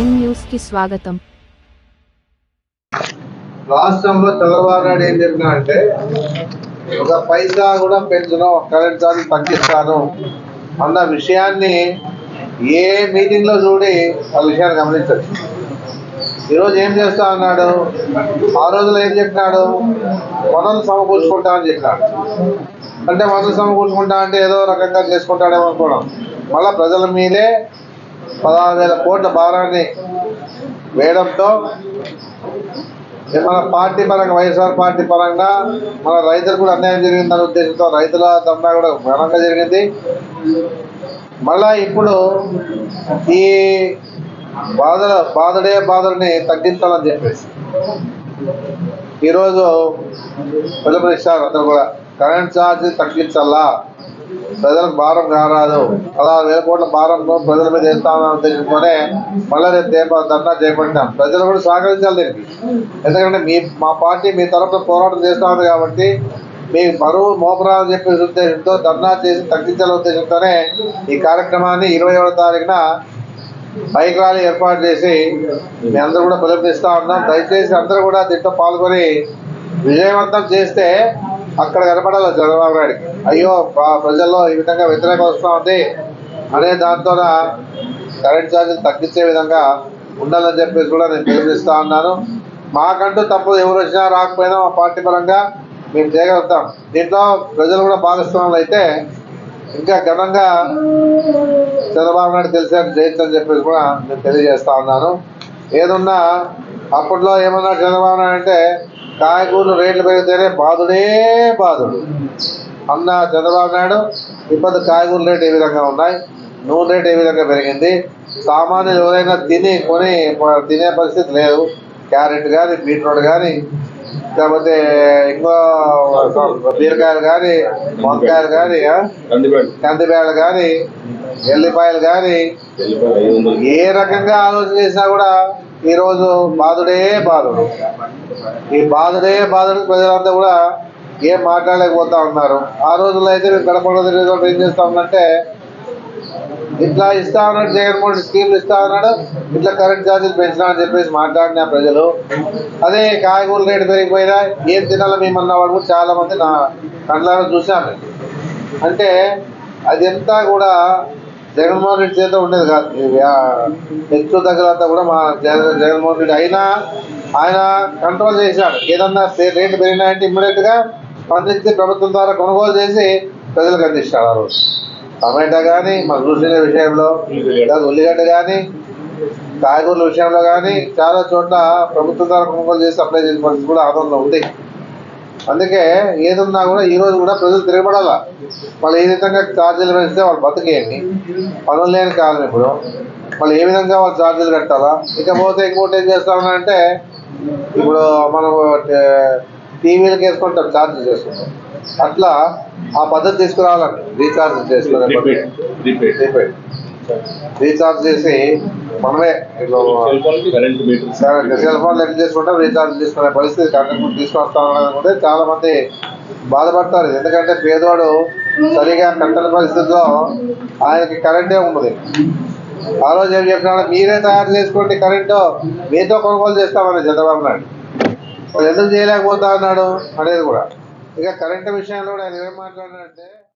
Prime న్యూస్కి స్వాగతం. రాష్ట్రంలో చంద్రబాబు నాయుడు ఏం చెప్పినా అంటే ఒక పైసా కూడా పెంచడం కరెంట్ ఛార్జ్ తగ్గిస్తాను అన్న విషయాన్ని ఏ మీటింగ్లో చూడి ఆ విషయాన్ని గమనించచ్చు ఈరోజు ఏం చేస్తా అన్నాడు? ఆ రోజులో ఏం చెప్పినాడు? వనరులు సమకూర్చుకుంటా అని చెప్పినాడు. అంటే వనరులు సమకూర్చుకుంటా అంటే ఏదో రకంగా చేసుకుంటాడేమో అనుకోవడం. మళ్ళా ప్రజల మీదే పదహారు వేల కోట్ల భారాన్ని వేయడంతో మన పార్టీ పరంగా వైఎస్ఆర్ పార్టీ పరంగా మన రైతులు కూడా అన్యాయం జరిగిందనే ఉద్దేశంతో రైతుల దండా కూడా ఘనంగా జరిగింది. మళ్ళా ఇప్పుడు ఈ బాధల బాధడే బాధల్ని తగ్గించాలని చెప్పేసి. ఈరోజు పిలుపునిస్తారు అందరూ కూడా. కరెంట్ ఛార్జ్ తగ్గించాలా? ప్రజలకు భారం కారాదు. పదహారు వేల కోట్ల భారం ప్రజల మీద వేస్తామన్న ఉద్దేశంతోనే మళ్ళీ రేపు దేప ధర్నా చేపట్టాం. ప్రజలు కూడా సహకరించాలి దీనికి. ఎందుకంటే మీ మా పార్టీ మీ తరఫున పోరాటం చేస్తా ఉంది కాబట్టి మీ బరువు మోపరాలని చెప్పేసి ఉద్దేశంతో ధర్నా చేసి తగ్గించాలనే ఉద్దేశంతోనే ఈ కార్యక్రమాన్ని ఇరవై ఏడో తారీఖున బైక్ ర్యాలీ ఏర్పాటు చేసి మీ అందరూ కూడా పిలుపునిస్తా ఉన్నాం. దయచేసి అందరూ కూడా దీంట్లో పాల్గొని విజయవంతం చేస్తే అక్కడ కనపడాలి చంద్రబాబు నాయుడికి. అయ్యో ప్రజల్లో ఈ విధంగా వ్యతిరేకం వస్తూ ఉంది. అనే దాంతో కరెంట్ ఛార్జీలు తగ్గించే విధంగా ఉండాలని చెప్పేసి కూడా నేను పిలుపునిస్తా ఉన్నాను. మాకంటూ తప్పు ఎవరు వచ్చినా రాకపోయినా మా పార్టీ పరంగా మేము చేయగలుగుతాం. దీంట్లో ప్రజలు కూడా భాగస్వాములు అయితే ఇంకా ఘనంగా చంద్రబాబు నాయుడు తెలిసారు చేయొచ్చు అని చెప్పేసి కూడా నేను తెలియజేస్తా ఉన్నాను. ఏదున్నా అప్పట్లో ఏమన్నా చంద్రబాబు నాయుడు అంటే కాయగూరలు రేట్లు పెరిగితేనే బాధుడే బాధుడు. అన్న చంద్రబాబు నాయుడు ఇప్పుడు కాయగూరల రేటు ఏ విధంగా ఉన్నాయి? నూనె రేటు ఏ విధంగా పెరిగింది? సామాన్యులు ఎవరైనా తిని కొని తినే పరిస్థితి లేదు. క్యారెట్ కానీ బీట్రూట్ కానీ లేకపోతే ఇంకో బీరకాయలు కానీ వంకాయలు కానీ ఆ? కందిబేడలు కానీ ఎల్లిపాయలు కానీ ఏ రకంగా ఆలోచన చేసినా కూడా ఈరోజు బాధుడే బాధుడు. ఈ బాధుడే బాధుడు ప్రజలంతా కూడా ఏం మాట్లాడలేకపోతా ఉన్నారు. ఆ రోజుల్లో అయితే మేము గడపడ తిరిగేటప్పుడు ఏం చేస్తా ఉందంటే ఇట్లా ఇస్తా ఉన్నాడు జగన్మోహన్ స్కీమ్లు ఇస్తా ఉన్నాడు ఇట్లా కరెంట్ ఛార్జీలు పెంచినా అని చెప్పేసి మాట్లాడిన ప్రజలు. అదే కాయగూరల రేటు పెరిగిపోయినా ఏం తినాలో మేమన్న వాళ్ళు కూడా చాలా మంది నా కళ్ళారా చూశాను అంటే అదంతా కూడా జగన్మోహన్ రెడ్డి చేత ఉండేది కాదు. హెచ్చు దగ్గరంతా కూడా మా జగన్ జగన్మోహన్ రెడ్డి అయినా ఆయన కంట్రోల్ చేశాడు. ఏదన్నా రే- రేటు పెరిగినాయంటే ఇమ్మీడియట్గా అందించి ప్రభుత్వం ద్వారా కొనుగోలు చేసి ప్రజలకు అందిస్తాడు ఆ రోజు. టమాటా కానీ మన చూసిన విషయంలో లేదా ఉల్లిగడ్డ కానీ కాయగూరల విషయంలో కానీ చాలా చోట్ల ప్రభుత్వం ద్వారా కొనుగోలు చేసి అప్లై చేసిన పరిస్థితి కూడా ఆందోళన ఉంది. అందుకే ఏదున్నా కూడా ఈ రోజు కూడా ప్రజలు తిరగబడాలా? వాళ్ళు ఏ విధంగా ఛార్జీలు పెంచితే వాళ్ళు బతికేయండి? పనులు లేని కాలం ఇప్పుడు. వాళ్ళు ఏ విధంగా వాళ్ళు ఛార్జీలు కట్టాలా? ఇకపోతే ఇంకోటి ఏం చేస్తా అంటే ఇప్పుడు మనం టీవీలకు వేసుకుంటాం ఛార్జ్ చేసుకుంటాం అట్లా ఆ పద్ధతి తీసుకురావాలండి. రీఛార్జ్. ప్రీపెయిడ్ రీఛార్జ్ చేసి మనమే సెల్ ఫోన్ లెక్క చేసుకుంటే రీఛార్జ్ చేసుకునే పరిస్థితి కరెంట్ తీసుకొస్తా చాలా మంది బాధపడతారు. ఎందుకంటే పేదవాడు సరిగా కట్టని పరిస్థితిలో ఆయనకి కరెంటే ఉండదు. ఆ రోజు ఏం చెప్పినాడు? మీరే తయారు చేసుకోండి కరెంటు మీతో కొనుగోలు చేస్తామని చంద్రబాబు నాయుడు. వాళ్ళు ఎందుకు చేయలేకపోతా అన్నాడు? అనేది కూడా. ఇక కరెంటు విషయంలో కూడా ఆయన ఏం మాట్లాడాడంటే